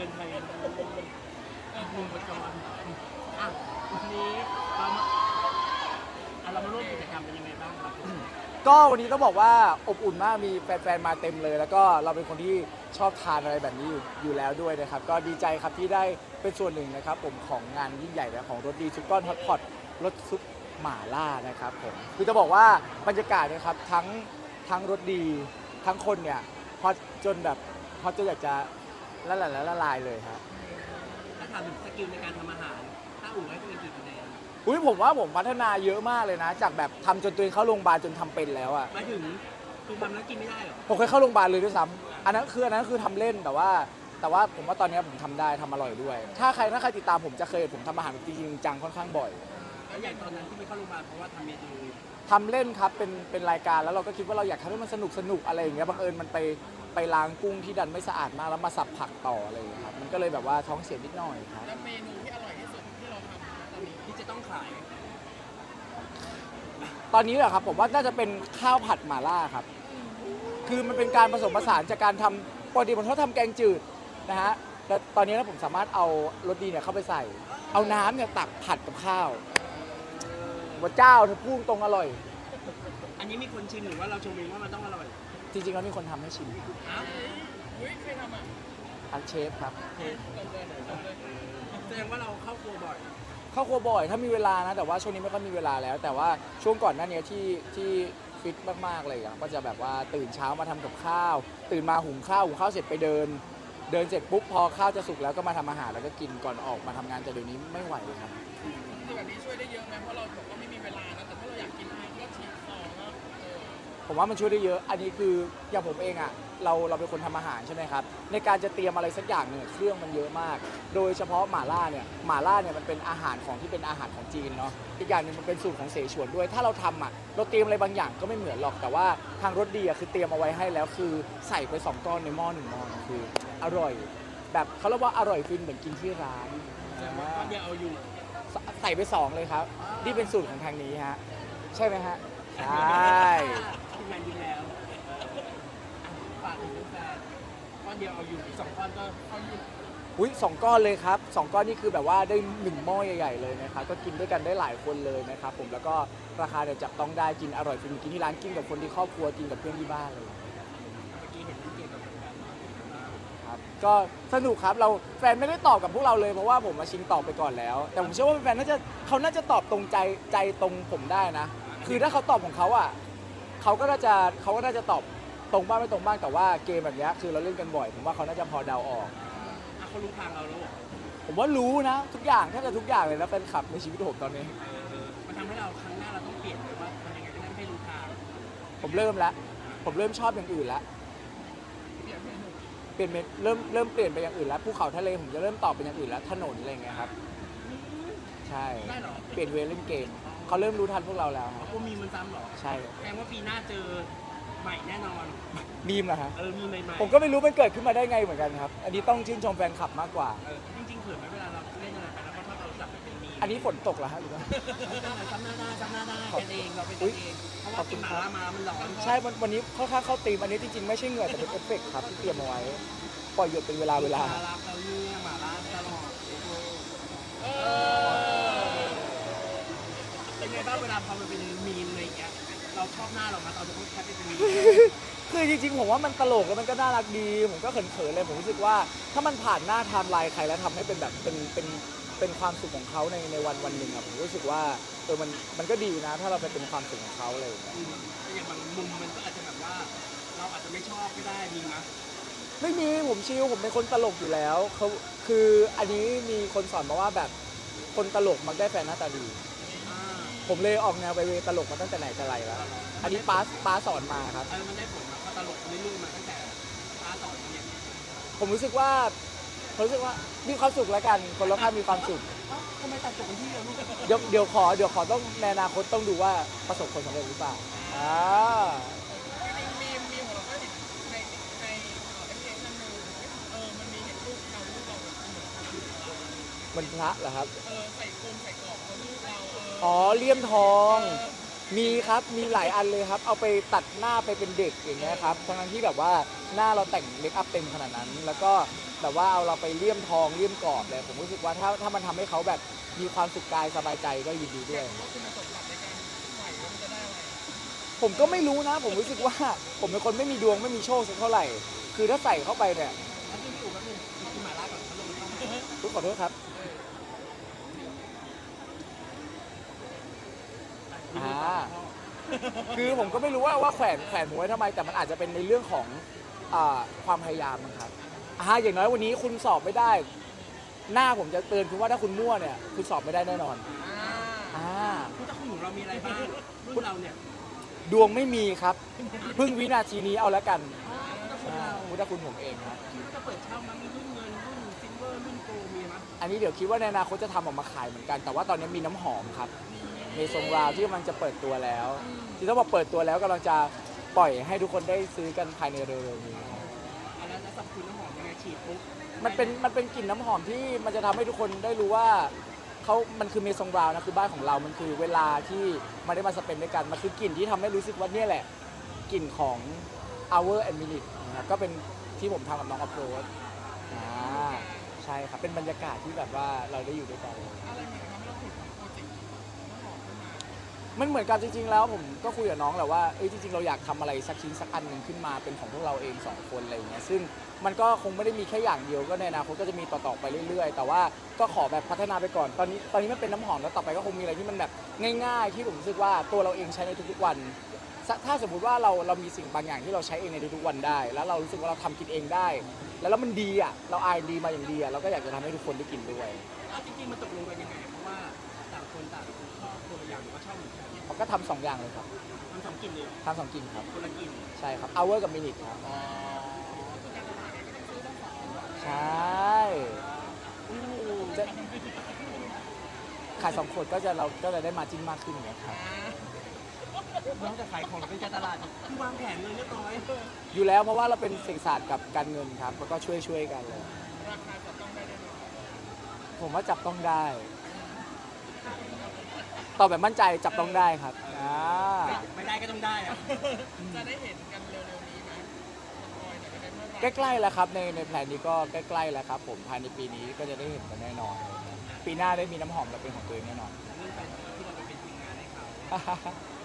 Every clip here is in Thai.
ดือนไทยอีกหนึ่งประจรอะวันนี้เรามาอะเรามาร่วมกิจกรรมเป็นยังไงบ้างครับผมก็วันนี้ต้องบอกว่าอบอุ่นมากมีแฟนๆมาเต็มเลย แล้วก็เราเป็นคนที่ชอบทานอะไรแบบนี้อยู่อยู่แล้วด้วยนะครับ ก็ดีใจครับที่ได้เป็นส่วนหนึ่งนะครับ ผมของงานยิ่งใหญ่และของรถดีซุปก้อนฮอตพอตรถซุปหม่าล่านะครับผมคือจะบอกว่าบรรยากาศเนะครับทั้งทั้งรถดีทั้งคนเนี่ยฮอตจนแบบฮอตจนอยากจะ ละลายละลายเลยครับถ้าถามถึงสกิลในการทำอาหารถ้าอู๋ให้ตัวเองกี่คะแนนอุ้ยผมว่าผมพัฒนาเยอะมากเลยนะ จากแบบทำจนตัวเองเข้าโรงพยาบาลจนทำเป็นแล้วอะ หมายถึงคือทำแล้วกินไม่ได้เหรอผมเคยเข้าโรงพยาบาลเลยด้วยซ้ำอันนั้นคืออันนั้นคือทำเล่นแต่ว่า แต่ว่าผมว่าตอนนี้ผมทำได้ทำอร่อยด้วย ถ้าใครถ้าใครติดตามผมจะเคยผมทำอาหารแบบจริงๆจังค่อนข้างบ่อยแล้วอย่างตอนนั้นที่ไปเข้าโรงพยาบาลเพราะว่าทำเมนูทำเล่นครับเป็นเป็นรายการแล้วเราก็คิดว่าเราอยากทำให้มันสนุกสนุกอะไรอย่างเงี้ยบังเอิญมันไป ไปล้างกุ้งที่ดันไม่สะอาดมากแล้วมาสับผักต่ออะไรอย่างเงี้ยครับมันก็เลยแบบว่าท้องเสียนิดหน่อยครับ แล้วเมนูที่อร่อยที่สุดที่เราทำตอนนี้ที่จะต้องขาย ตอนนี้เหรอครับผมว่าน่าจะเป็นข้าวผัดหม่าล่าครับ คือมันเป็นการผสมผสานจากการทำปกติผมชอบทำแกงจืดนะฮะแต่ตอนนี้นะผมสามารถเอารสดีเนี่ยเข้าไปใส่ เอาน้ำเนี่ยตักผัดกับข้าวพระเจ้าเธอพูดตรงอร่อย อันนี้มีคนชิมหรือว่าเราชมเองว่ามันต้องอร่อย จริงๆแล้วมีคนทำให้ชิมอ้าวอุ้ยใครทำอะอันเชฟครับตรงเลยตรงเลยแสดงว่าเราเข้าครัวบ่อย เข้าครัวบ่อยถ้ามีเวลานะ แต่ว่าช่วงนี้ไม่ค่อยมีเวลาแล้ว แต่ว่าช่วงก่อนหน้านี้ที่ที่ฟิตมากๆเลยอะก็จะแบบว่าตื่นเช้ามาทำกับข้าว ตื่นมาหุงข้าวหุงข้าวเสร็จไปเดิน เดินเสร็จปุ๊บพอข้าวจะสุกแล้วก็มาทำอาหารแล้วก็กินก่อนออกมาทำงานแต่เดี๋ยวนี้ไม่ไหวเลยครับที่แบบนี้ช่วยได้เยอะไหมเพราะเราบอกว่าไม่มีเวลา ผมว่ามันช่วยได้เยอะ อันนี้คืออย่างผมเองอะ่ะเราเราเป็นคนทำอาหารใช่ไหมครับ ในการจะเตรียมอะไรสักอย่างเนี่ยเครื่องมันเยอะมาก โดยเฉพาะหม่าล่าเนี่ยหม่าล่าเนี่ยมันเป็นอาหารของที่เป็นอาหารของจีนเนาะอีกอย่างหนึ่งมันเป็นสูตรของเสฉวนด้วย ถ้าเราทำอะเราเตรียมอะไรบางอย่างก็ไม่เหมือนหรอกแต่ว่าทางรสดีอะคือเตรียมเอาไว้ให้แล้วคือใส่ไปสองก้อนในหม้อหนึ่งหม้อนะคืออร่อย แบบเขาเรียกว่าอร่อยฟินเหมือนกินที่ร้านแสดงว่าก้อนเดียวเอาอยู่ใสใส่ไปสองเลยครับนี่เป็นสูตรของทางนี้ฮะใช่ไหมฮะใช่ทีม งานยิงแล้วฝากถึงแฟนก้อนเดียวเอาอยู่อีกสองก้อนก็เอาอยู่อุ้ยสองก้อนเลยครับสองก้อนนี่คือแบบว่าได้หนึ่งหม้อใหญ่ๆเลยนะครับก็กินด้วยกันได้หลายคนเลยนะครับผมแล้วก็ราคาเนี่ยจับต้องได้กินอร่อยฟินกินที่ร้านกินกับคนที่ครอบครัวกินกับเพื่อนที่บ้านเลยเมื่อกี้เห็นที่เกี่ยวกับแฟนครับก็สนุกครับเราแฟนไม่ได้ตอบกับพวกเราเลยเพราะว่าผมมาชิงตอบไปก่อนแล้ว แต่ผมเชื่อว่าแฟนๆน่าจะเขาน่าจะตอบตรงใจใจตรงผมได้นะ คือถ้าเขาตอบของเขาอะ เขาก็น่าจะเขาก็น่าจะตอบตรงบ้างไม่ตรงบ้างแต่ว่าเกมแบบเนี้ยคือเราเล่นกันบ่อย ผมว่าเขาน่าจะพอเดาออก อะเขารู้ทางเราแล้วเหรอผมว่ารู้นะ ทุกอย่างแทบจะทุกอย่างเลยนะแฟนคลับในชีวิตผมตอนนี้ เออเออมันทำให้เราครั้งหน้าเราต้องเปลี่ยนเลยว่าทำยังไงก็ได้ไม่ให้รู้ทางผมเริ่มแล้วผมเริ่มชอบอย่างอื่นแล้วเปลี่ยนเป็นเริ่มเริ่มเปลี่ยนไปอย่างอื่นแล้วภูเขาทะเลผมจะเริ่มตอบเป็นอย่างอื่นแล้วถนนอะไรอย่างเงี้ยครับ ใช่ ได้เหรอ เปลี่ยนเวรเล่นเกม เขาเริ่มรู้ทันพวกเราแล้วครับกูมีมันซ้ำเหรอใช่แสดงว่าปีหน้าเจอใหม่แน่นอน มีมเหรอฮะ เออ มีใหม่ๆผมก็ไม่รู้มันเกิดขึ้นมาได้ไงเหมือนกันครับ อันนี้ต้องชื่นชมแฟนคลับมากกว่า เออจริงๆเขินไหมเวลาเราเล่นอะไรไปแล้วก็ชอบเราจับไปเป็นมีมอันนี้ฝนตกเหรอฮะหรือว่า จำหน้าได้จำหน้าได้ขอบเป็นเองเราเป็นอุ๊กันยเองเพราะขว่าอบคุกินณหครัมาบล่ามามันร้อนใช่วันวันนี้ค่อนข้างเข้าตีมอันนี้จริงๆไม่ใช่เหงื่อแต่เป็นเอฟเฟกต์ครับที่เตรียมเอาไว้ ปล่อยหยดเป็นเวลาเวลา หมารักเราเนี่ยหมาล่าตลอดเออเป็นไงบ้างเวลาพอมันเป็นมีมอะไรอย่างเงี้ย เรา ชอบหน้าเราไหมเราจะต้องแคปไปเป็นมีมคือจริงๆผมว่ามันตลกแล้วมันก็น่ารักดี ผมก็เขินๆเลยผมรู้สึกว่า ถ้ามันผ่านหน้าไทม์ไลน์ใครแล้วทำให้เป็นแบบเป็นเป็นเป็นความสุขของเขาในในวันวันหนึ่งอะผมรู้สึกว่าเออมันมันก็ดีนะ ถ้าเราไปเป็นความสุขของเขาอะไรอย่างเงี้ยอืมแต่อย่างบางมุมมันก็อาจจะแบบว่า เราอาจจะไม่ชอบก็ได้มีนะไม่มีผมชิลผมเป็นคนตลกอยู่แล้วเขาคืออันนี้มีคนสอนมาว่าแบบคนตลกมักได้แฟนหน้าตาดีอ่า ผมเลยออกแนวไปเวตลกมาตั้งแต่ไหนแต่ไรแล้ว อันนี้ป้าป้าสอนมาครับ เออมันได้ผลนะเพราะตลกเรื่อยๆมาตั้งแต่ตาสอนเนี่ยผมรู้สึกว่าผมรู้สึกว่ามีความสุขแล้วกัน คนรอบข้างมีความสุข เอ้าทำไมตัดจบกันที่เดียวลูกเดี๋ยวเดี๋ยวขอเดี๋ยวขอต้องในอนาคตต้องดูว่าประสบผลสำเร็จหรือเปล่าอ่าจริงๆมีมีของเราก็เห็นในในแอปพลิเคชันหนึ่งเออมันมีเห็นรูปเรารูปเราแบบเหมือนมันพระเหรอครับ เออ อออ๋อเลี่ยมทอง มีครับมีหลายอันเลยครับ เอาไปตัดหน้าไปเป็นเด็กอย่างเงี้ยครับทั้งนั้นที่แบบว่าหน้าเราแต่งเมคอัพเต็มขนาดนั้น แล้วก็แบบว่าเอาเราไปเลี่ยมทองเลี่ยมกรอบเลยผมรู้สึกว่าถ้าถ้ามันทำให้เขาแบบมีความสุขกายสบายใจก็ยินดีด้วยว่าคุณสมบัติในการใส่แล้วมันจะได้อะไรผมก็ไม่รู้นะ ผมรู้สึกว่า ผมเป็นคนไม่มีดวงไม่มีโชคสักเท่าไหร่ คือถ้าใส่เข้าไปเนี่ยแล้วพี่อู๋แป๊บนึงกินหม่าล่าก่อนพัดลมเข้ามาทุกขอโทษครับ อ่าคือผมก็ไม่รู้ว่าว่าแขวนแขวนผมไว้ทำไม แต่มันอาจจะเป็นในเรื่องของอาความพยายามนะครับอ่าอย่างน้อยวันนี้คุณสอบไม่ได้ หน้าผมจะเตือนคุณว่าถ้าคุณมั่วเนี่ยคุณสอบไม่ได้แน่นอนอ่าอ่าผู้จักของเรามีอะไรบ้างรุ่นเราเนี่ยดวงไม่มีครับเพิ่งวินาทีนี้เอาแล้วกันอ๋อผู้จักของเราพุทธคุณผมเองครับ คิดว่าจะเปิดเช่ามั้ยมีรุ่นเงินรุ่นซิลเวอร์รุ่นโกลด์มีมั้ยอันนี้เดี๋ยวคิดว่าในอนาคตจะทำออกมาขายเหมือนกัน แต่ว่าตอนนี้มีน้ำหอมครับ เมซงราวที่กำลังจะเปิดตัวแล้ว ที่ต้องบอกเปิดตัวแล้วกำลังจะปล่อยให้ทุกคนได้ซื้อกันภายในเร็วๆนี้ อันนั้นแล้วสรรพคุณน้ำหอมยังไงฉีดปุ๊บมันเป็นมันเป็นกลิ่นน้ำหอมที่มันจะทำให้ทุกคนได้รู้ว่าเขามันคือเมซงราวนะคือบ้านของเรา มันคือเวลาที่มาได้มาสเปนด้วยกัน มันคือกลิ่นที่ทำให้รู้สึกว่าเนี่ยแหละ กลิ่นของ hour and minute นะครับก็เป็นที่ผมทำกับน้องอัพโรดอ่าใช่ครับ เป็นบรรยากาศที่แบบว่าเราได้อยู่ด้วยกัน อะไรเหมือนท มันเหมือนกันจริง ๆ แล้วผมก็คุยกับน้องแหละว่าเอ้ยจริง ๆ เราอยากทำอะไรสักชิ้นสักอันหนึ่งขึ้นมาเป็นของพวกเราเองสองคนอะไรอย่างเงี้ยซึ่งมันก็คงไม่ได้มีแค่อย่างเดียวก็ในอนาคตก็จะมีต่อๆไปเรื่อย ๆ แต่ว่าก็ขอแบบพัฒนาไปก่อนตอนนี้ตอนนี้มันเป็นน้ำหอมแล้วต่อไปก็คงมีอะไรที่มันแบบง่าย ๆ ที่ผมรู้สึกว่าตัวเราเองใช้ในทุกๆวัน ถ้าสมมติว่าเราเรามีสิ่งบางอย่างที่เราใช้เองในทุกๆวันได้ แล้วเรารู้สึกว่าเราทำกินเองได้ แล้วแล้วมันดีอะเราอายดีมาอย่างดีอะเราก็อยากจะทำให้ทุกคนได้กินด้วย เอาจริงๆมันตกลงกันยังไงเพราะว่าต่างคนต่างชอบ คนละอย่างหรือว่าชอบเหมือนกันเขาก็ทำสองอย่างเลยครับมันสองกลิ่นเลยเหรอทำสองกลิ่นครับ คนละกลิ่นใช่ครับ hour กับ minute ครับ อ๋อใช่อู้จะขายสองขวดก็จะเราก็จะได้มาจิ้นมากขึ้นอย่างเงี้ยครับ นอกจากขายของเป็นการตลาดคือวางแผนเลยเรียบร้อยอยู่แล้วเพราะว่าเราเป็นเศรษฐศาสตร์กับการเงินครับแล้วก็ช่วยช่วยๆกันเลยราคาจะต้องได้แน่นอนผมว่าจับต้องได้ ตอบแบบมั่นใจจับต้องได้ครับอ่าไม่ได้ก็ต้องได้อะจะได้เห็นกันเร็วๆนี้ไหมสปอยหน่อยได้ไหมเมื่อไหร่ใกล้ๆแล้วครับ ในในแผนนี้ก็ใกล้ๆแล้วครับ ผมภายในปีนี้ก็จะได้เห็นกันแน่นอน ปีหน้าได้มีน้ำหอมเราเป็นของตัวเองแน่นอน เรื่องการที่เราไปเป็นทีมงานให้เขา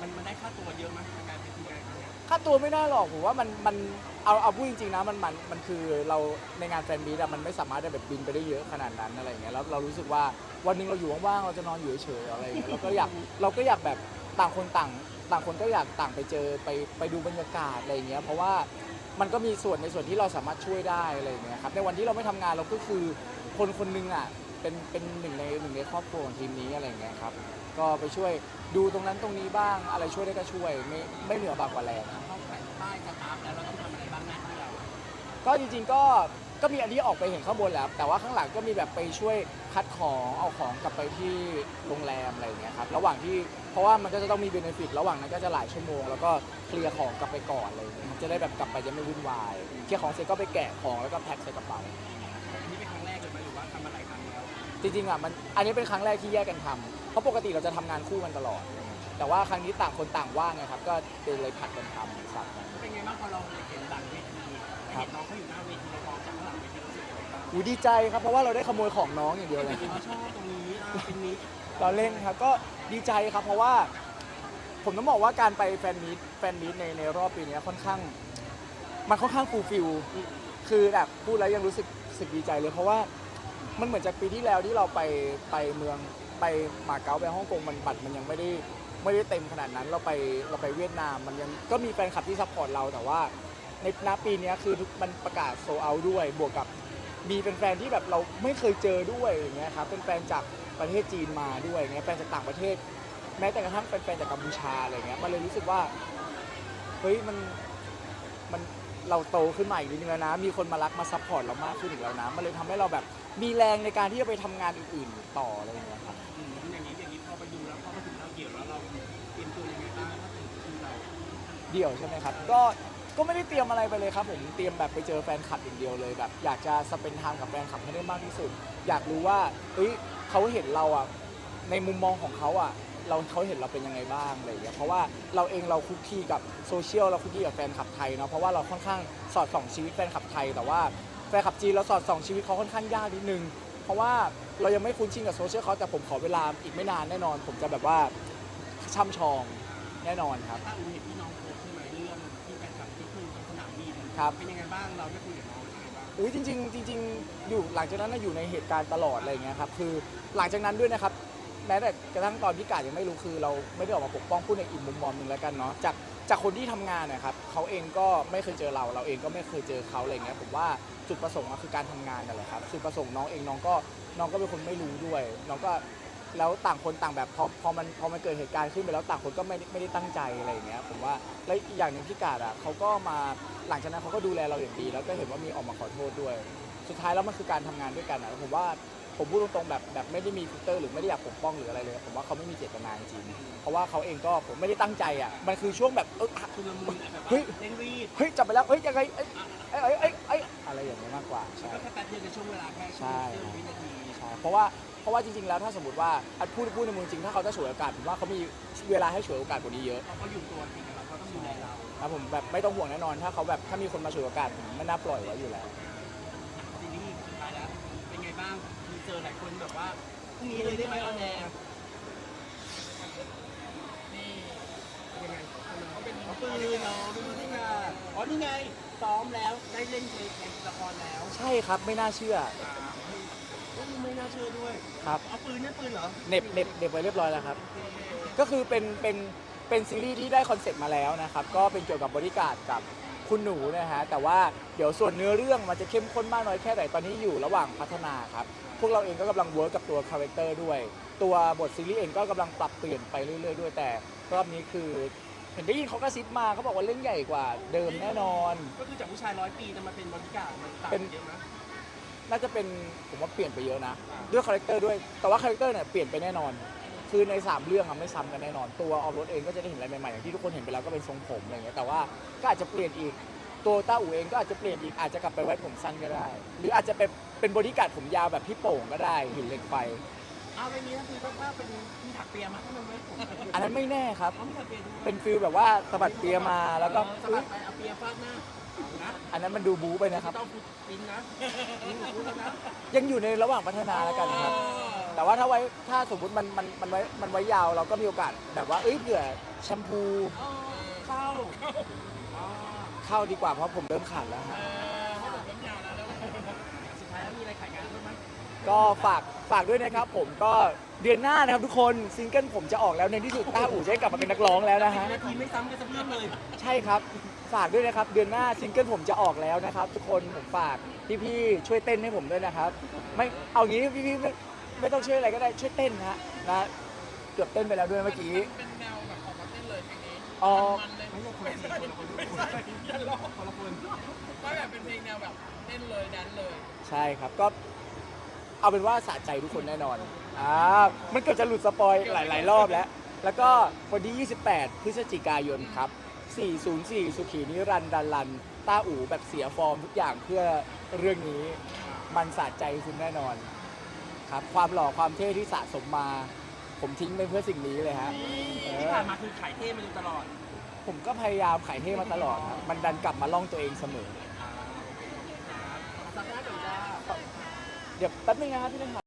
มันมันได้ค่าตัวเยอะไหมในการเป็นทีมงานเขาเนี่ย ค่าตัวไม่น่าหรอกผมว่ามันมันเอาเอาพูดจริงๆนะมันมันมันคือเราในงานแฟนบีดอะมันไม่สามารถได้แบบบินไปได้เยอะขนาดนั้นอะไรอย่างเงี้ยแล้วเรารู้สึกว่าวันหนึงเราอยู่ว่างๆเราจะนอนอยู่เฉยๆอะไรเงี้ยเราก็อยากเราก็อยากแบบต่างคนต่างต่างคนก็อยากต่างไปเจอไปไปดูบรรยากาศอะไรเงี้ยเพราะว่ามันก็มีส่วนในส่วนที่เราสามารถช่วยได้อะไรอย่างเงี้ยครับในวันที่เราไม่ทำงานเราก็คือคนคนหนึงอะเป็นเป็นหนึ่งในหนึ่งในครอบครัวของทีมนี้อะไรอย่างเงี้ยครับก็ไปช่วย ดูตรงนั้นตรงนี้บ้างอะไรช่วยได้ก็ช่วย ไม่ไม่เหนือบากกว่าแรงเขาแปะป้ายสตาฟแล้วเราต้องทำอะไรบ้างน้าที่เราก็จริงๆก็ก็มีอันที่ออกไปเห็นข้างบนแล้ว แต่ว่าข้างหลังก็มีแบบไปช่วยคัดของเอาของกลับไปที่โรงแรมอะไรอย่างเงี้ยครับระหว่างที่เพราะว่ามันก็จะต้องมีเบนฟิตระหว่างนั้นก็จะหลายชั่วโมงแล้วก็เคลียร์ของกลับไปก่อนอะไรอย่างเงี้ยจะได้แบบกลับไปจะไม่วุ่นวายเคลียร์ของเสร็จก็ไปแกะของแล้วก็แพ็คใส่กระเป๋า อันนี้เป็นครั้งแรกเลยไหมหรือว่าทำมาหลายครั้งแล้วจริงๆอะมันอันนี้เป็นครั้งแรกที่แยกกันทำ เพราะปกติเราจะทำงานคู่กันตลอด แต่ว่าครั้งนี้ต่างคนต่างว่างไงครับ ก็เลยผัดกันทำสับกัน เป็นไงบ้างพอเราเห็นหลังเวทีเห็นน้องเขาอยู่หน้าเวทีเรามองจากข้างหลังเวทีรู้สึกยังไงบ้างอูดีใจครับเพราะว่าเราได้ขโมยของน้องอย่างเดียวเลยเขาชอบตรงนี้อ่าเป็นนี้เราเล่นครับก็ดีใจครับเพราะว่าผมต้องบอกว่าการไปแฟนมีตแฟนมีตในในรอบปีนี้ค่อนข้าง มันค่อนข้างฟูลฟิลคือแบบพูดแล้วยังรู้สึกรู้สึกดีใจเลย เพราะว่ามันเหมือนจากปีที่แล้วที่เราไปไปเมือง ไปมาเก๊าไปฮ่องกงมันบัตรมันยังไม่ได้ไม่ได้เต็มขนาดนั้นเราไปเราไปเวียดนามมันยังก็มีแฟนคลับที่ซัพพอร์ตเราแต่ว่าในณปีนี้คือทุกมันประกาศโซเอาด้วย บวกกับมีเป็นแฟนที่แบบเราไม่เคยเจอด้วยอย่างเงี้ยครับเป็นแฟนจากประเทศจีนมาด้วยอย่างเงี้ยแฟนจากต่างประเทศ แม้แต่กระทั่งแฟนๆจากกัมพูชาอะไรเงี้ยมันเลยรู้สึกว่าเฮ้ยมันมันเราโตขึ้นมาอีกนิดนึงแล้วนะ มีคนมารักมาซัพพอร์ตเรามากขึ้นอีกแล้วนะ มันเลยทำให้เราแบบมีแรงในการที่จะไปทำงานอื่นๆต่ออะไรอย่างเงี้ยครับ เดี่ยวใช่ไหมครับ ก็ก็ไม่ได้เตรียมอะไรไปเลยครับผมเตรียมแบบไปเจอแฟนคลับอย่างเดียวเลยแบบอยากจะสเปนทางกับแฟนคลับให้ได้มากที่สุด อยากรู้ว่าเฮ้ยเขาเห็นเราอะในมุมมองของเขาอะเราเขาเห็นเราเป็นยังไงบ้างอะไรอย่างเงี้ยเพราะว่าเราเองเราคุกคีกับโซเชียลเราคุกคีกับแฟนคลับไทยเนาะเพราะว่าเราค่อนข้างสอดส่องชีวิตแฟนคลับไทย แต่ว่าแฟนคลับจีนเราสอดส่องชีวิตเขาค่อนข้างยากนิดนึง เพราะว่าเรายังไม่คุ้นชินกับโซเชียลเขาแต่ผมขอเวลาอีกไม่นานแน่นอน ผมจะแบบว่าช่ำชองแน่นอนครับ ถ้าอูเห็นพี่ ครับ เป็นยังไงบ้างเราได้คุยกับน้องยังไงบ้างอุ้ยจริงๆจริงๆอยู่หลังจากนั้นน่ะอยู่ในเหตุการณ์ตลอดอะไรอย่างเงี้ยครับคือหลังจากนั้นด้วยนะครับแม้แต่กระทั่งตอนพี่กาดยังไม่รู้คือ เราไม่ได้ออกมาปกป้องพูดในอีกมุมมองหนึ่งแล้วกันเนาะจากจากคนที่ทำงานนะครับเขาเองก็ไม่เคยเจอเรา เราเองก็ไม่เคยเจอเขาอะไรอย่างเงี้ยผมว่าจุดประสงค์อะคือการทำงานนั่นแหละครับจุดประสงค์น้องเองน้องก็น้องก็เป็นคนไม่รู้ด้วย น้องก็ แล้วต่างคนต่างแบบพอพอมันพอมันเกิดเหตุการณ์ขึ้นไปแล้วต่างคนก็ไม่ได้ไม่ได้ตั้งใจอะไรอย่างเงี้ยผมว่าแล้วอีกอย่างหนึ่งพี่กาดอะเขาก็มาหลังจากนั้นเขาก็ดูแลเราอย่างดี แล้วก็เห็นว่ามีออกมาขอโทษด้วย สุดท้ายแล้วมันคือการทำงานด้วยกันอะผมว่าผมพูดตรงๆแบบแบบไม่ได้มีฟิลเตอร์หรือไม่ได้อยากปกป้องหรืออะไรเลย ผมว่าเขาไม่มีเจตนาจริงๆเพราะว่าเขาเองก็ผมไม่ได้ตั้งใจอะมันคือช่วงแบบเอออะชุลมุนแบบเฮ้ว่ายเร่งรีบเฮ้ยจับไปแล้วเฮ้ยยังไงเอ้ยเอ้ยเอ้ยเอ้ยเอ้ยอะไรอย่างเงี้ยมากกว่าใช่ ก็แค่แป๊บเดียวในช่วงเวลาแค่ใช่ช่วงวินาที ใช่เพราะว่า เพราะว่าจริงๆแล้วถ้าสมมติว่าอัดพูดพูดในมุมจริงถ้าเขาจะฉวยโอกาสผมว่าเขามีเวลาให้ฉวยโอกาสกว่านี้เยอะเพราะเขาอยู่ตัวติดกับเราเขาต้องดูแลเรานะผมแบบไม่ต้องห่วงแน่นอน ถ้าเขาแบบถ้ามีคนมาฉวยโอกาสผมไม่น่าปล่อยไว้อยู่แล้วซีรีส์สุดท้ายแล้วเป็นไงบ้างมีเจอหลายคนแบบว่าพรุ่งนี้เลยได้ไหมออนแอร์นี่ยังไงเขาเป็นเขาปืนเนาะเป็นปืนที่งานอ๋อนี่ไงซ้อมแล้วได้เล่นเพลงในละครแล้ว ใช่ครับไม่น่าเชื่อ ก็ไม่น่าเชื่อด้วยครับ เอาปืนนั่นปืนเหรอเหน็บเหน็บเหน็บไว้เรียบร้อยแล้วครับ ก็คือเป็นเป็นเป็นซีรีส์ที่ได้คอนเซ็ปต์มาแล้วนะครับ ก็เป็นเกี่ยวกับบริการดกับคุณหนูนะฮะ แต่ว่าเดี๋ยวส่วนเนื้อเรื่องมันจะเข้มข้นมากน้อยแค่ไหนตอนนี้อยู่ระหว่างพัฒนาครับ พวกเราเองก็กำลังเวิร์กกับตัวคาแรคเตอร์ด้วย ตัวบทซีรีส์เองก็กำลังปรับเปลี่ยนไปเรื่อยๆด้วย แต่รอบนี้คือเห็นได้ยินเขากระซิบมาเขาบอกว่าเรื่องใหญ่กว่าเดิมแน่นอน ก็คือจากผู้ชายร้อยปีจะมาเป็นบริการดมันต่างเป็นเยอะนะ น่าจะเป็นผมว่าเปลี่ยนไปเยอะนะ ด้วยคาแรคเตอร์ด้วย แต่ว่าคาแรคเตอร์เนี่ยเปลี่ยนไปแน่นอน คือใน 3 เรื่องอะไม่ซ้ำกันแน่นอน ตัวออฟรถเองก็จะได้เห็นอะไรใหม่ๆอย่างที่ทุกคนเห็นไปแล้วก็เป็นทรงผมอะไรเงี้ยแต่ว่าก็อาจจะเปลี่ยนอีกตัวต้าอู่เองก็อาจจะเปลี่ยนอีกอาจจะกลับไปไว้ผมสั้นก็ได้ หรืออาจจะเป็นเป็นบริการดผมยาวแบบพี่โป่งก็ได้หินเหล็กไฟเอาไปนี้ก็คือต้องว่าเป็นมีถักเปียมาให้มันไว้ผมอันนั้นไม่แน่ครับ เขามีถักเปียด้วยเป็นฟิลแบบว่าสะบัดเปียมาแล้วก็ สะอุ๊บัยดไปเอาเปียฟาดหน้าเอานะอันนั้นมันดูบู๊ไปนะครับ ต้องพูดปินนะอืมพูดแล้วนะ ยังอยู่ในระหว่างพัฒนาแล้วกันครับ แต่ว่าถ้าไว้ถ้าสมมติมันมันมันไว้มันไว้ยาวเราก็มีโอกาสแบบว่าเอ้ยเผื่อแชมพูอ๋อเข้าอ๋อเข้าดีกว่าเพราะผมเริ่มขาดแล้วฮะเออเขาบอกน้ำยาแล้วแล้วสุดท้ายแล้วมีอะไรขายงานบ้างไหม ก็ฝากฝากด้วยนะครับ ผมก็เดือนหน้านะครับทุกคนซิงเกิลผมจะออกแล้วในที่สุดต้าอู่จะได้กลับมาเป็นนักร้องแล้วนะฮะ นาทีไม่ซ้ำกันสักเรื่องเลย ใช่ครับ ฝากด้วยนะครับ เดือนหน้าซิงเกิลผมจะออกแล้วนะครับ ทุกคนผมฝากพี่ๆช่วยเต้นให้ผมด้วยนะครับ ไม่เอางี้พี่ๆไม่ไม่ต้องช่วยอะไรก็ได้ช่วยเต้นนะฮะนะเกือบเต้นไปแล้วด้วยเมื่อกี้เป็นแนวแบบออกมาเต้นเลยเพลงนี้อ๋อมันเลยไม่ใช่คนไม่ละใช่คนไม่คนใช่ละคนอย่าลอกคนละคนว่าแบบเป็นเพลงแนวแบบเต้นเลยดันเลย ใช่ครับก็ เอาเป็นว่าสะใจทุกคนแน่นอนอ่ามันเกือบจะหลุดสปอยหลาย ๆ รอบแล้ว แล้วก็วันที่ 28 พฤศจิกายนครับ 404 สุขีนิรันดร์ดันลันต้าอู่แบบเสียฟอร์มทุกอย่างเพื่อเรื่องนี้ มันสะใจคุณแน่นอน ครับ ความหล่อความเท่ที่สะสมมา ผมทิ้งไปเพื่อสิ่งนี้เลยฮะเอที่อผ่านมาคือขายเท่มาโดยตลอด ผมก็พยายามขายเท่มาตลอดครับมันดันกลับมาล่องตัวเองเสมอ สัปดาห์ก่อนจ้า เดี๋ยวแป๊บนึงนะครับพี่นะครับ